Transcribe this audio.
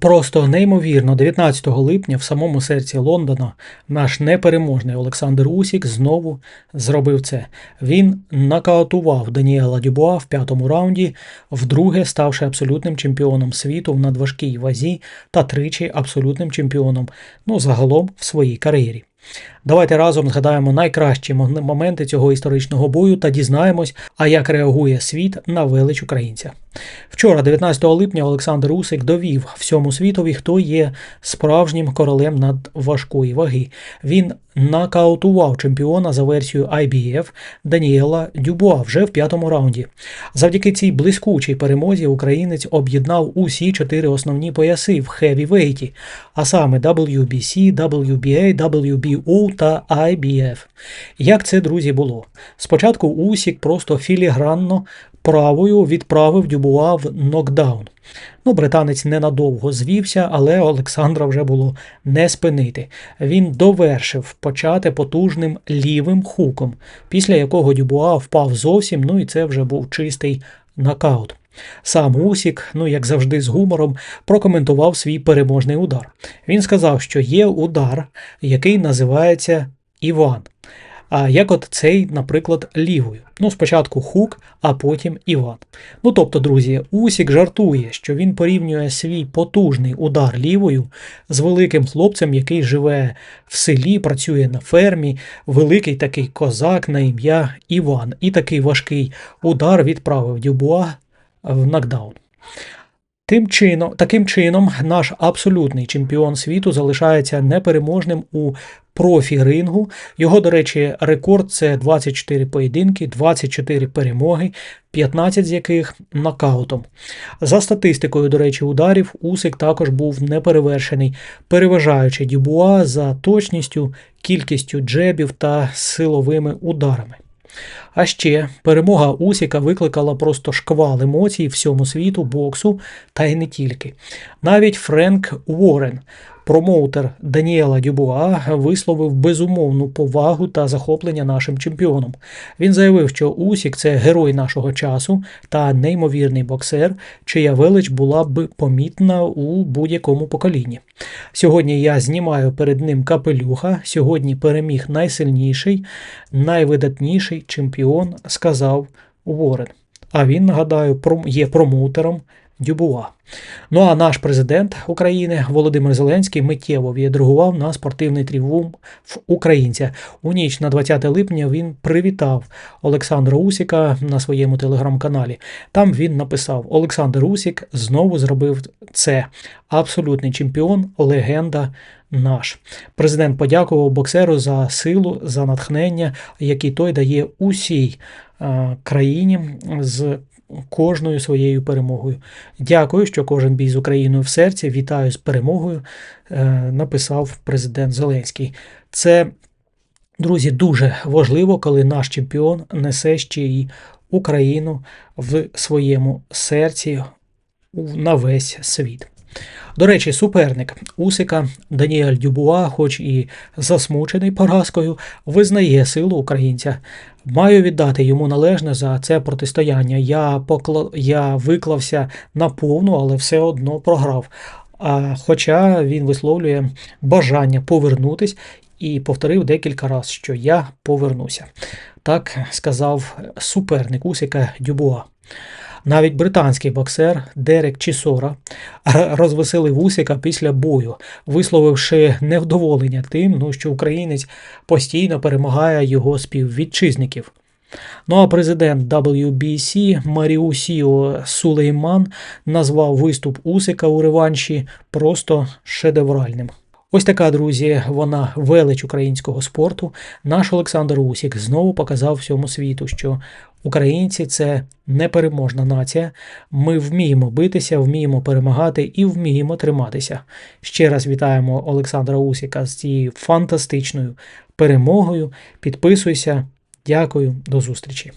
Просто неймовірно, 19 липня в самому серці Лондона наш непереможний Олександр Усік знову зробив це. Він нокаутував Даніела Дюбуа в п'ятому раунді, вдруге ставши абсолютним чемпіоном світу в надважкій вазі та тричі абсолютним чемпіоном, ну загалом в своїй кар'єрі. Давайте разом згадаємо найкращі моменти цього історичного бою та дізнаємось, а як реагує світ на велич українця. Вчора, 19 липня, Олександр Усик довів всьому світові, хто є справжнім королем надважкої ваги. Він нокаутував чемпіона за версією IBF Даніела Дюбуа вже в п'ятому раунді. Завдяки цій блискучій перемозі українець об'єднав усі чотири основні пояси в хевівейті, а саме WBC, WBA, WBO та IBF. Як це, друзі, було? Спочатку Усік просто філігранно правою відправив Дюбуа в нокдаун. Ну, британець ненадовго звівся, але Олександра вже було не спинити. Він довершив почати потужним лівим хуком, після якого Дюбуа впав зовсім, ну і це вже був чистий нокаут. Сам Усік, ну як завжди, з гумором, прокоментував свій переможний удар. Він сказав, що є удар, який називається Іван. А як от цей, наприклад, лівою. Ну, спочатку хук, а потім Іван. Ну тобто, друзі, Усік жартує, що він порівнює свій потужний удар лівою з великим хлопцем, який живе в селі, працює на фермі, великий такий козак на ім'я Іван. І такий важкий удар відправив Дюбуа в нокдаун. Тим чином, таким чином, наш абсолютний чемпіон світу залишається непереможним у профі-рингу. Його, до речі, рекорд це 24 поєдинки, 24 перемоги, 15 з яких нокаутом. За статистикою, до речі, ударів Усик також був неперевершений, переважаючи Дюбуа за точністю, кількістю джебів та силовими ударами. А ще перемога Усіка викликала просто шквал емоцій всьому світу боксу, та й не тільки. Навіть Френк Уоррен, промоутер Даніела Дюбуа, висловив безумовну повагу та захоплення нашим чемпіоном. Він заявив, що Усік це герой нашого часу та неймовірний боксер, чия велич була б помітна у будь-якому поколінні. Сьогодні я знімаю перед ним капелюха. Сьогодні переміг найсильніший, найвидатніший чемпіон, сказав Уоррен. А він, нагадаю, є промоутером Дюбуа. Ну а наш президент України Володимир Зеленський миттєво відреагував на спортивний тріумф українця. У ніч на 20 липня він привітав Олександра Усіка на своєму телеграм-каналі. Там він написав: Олександр Усік знову зробив це. Абсолютний чемпіон, легенда наш. Президент подякував боксеру за силу, за натхнення, які той дає усій е, країні з кожною своєю перемогою. Дякую, що кожен бій з Україною в серці. Вітаю з перемогою, е, написав президент Зеленський. Це, друзі, дуже важливо, коли наш чемпіон несе ще й Україну в своєму серці на весь світ. До речі, суперник Усика Даніель Дюбуа, хоч і засмучений поразкою, визнає силу українця. Маю віддати йому належне за це протистояння. Я покла... я виклався наповну, але все одно програв. А хоча він висловлює бажання повернутись і повторив декілька разів, що я повернуся. Так сказав суперник Усика Дюбуа. Навіть британський боксер Дерек Чісора розвеселив Усіка після бою, висловивши невдоволення тим, ну, що українець постійно перемагає його співвітчизників. Ну а президент WBC Маріусіо Сулейман назвав виступ Усика у реванші просто шедевральним. Ось така, друзі, вона велич українського спорту. Наш Олександр Усік знову показав всьому світу, що українці це непереможна нація. Ми вміємо битися, вміємо перемагати і вміємо триматися. Ще раз вітаємо Олександра Усіка з цією фантастичною перемогою. Підписуйся. Дякую, до зустрічі.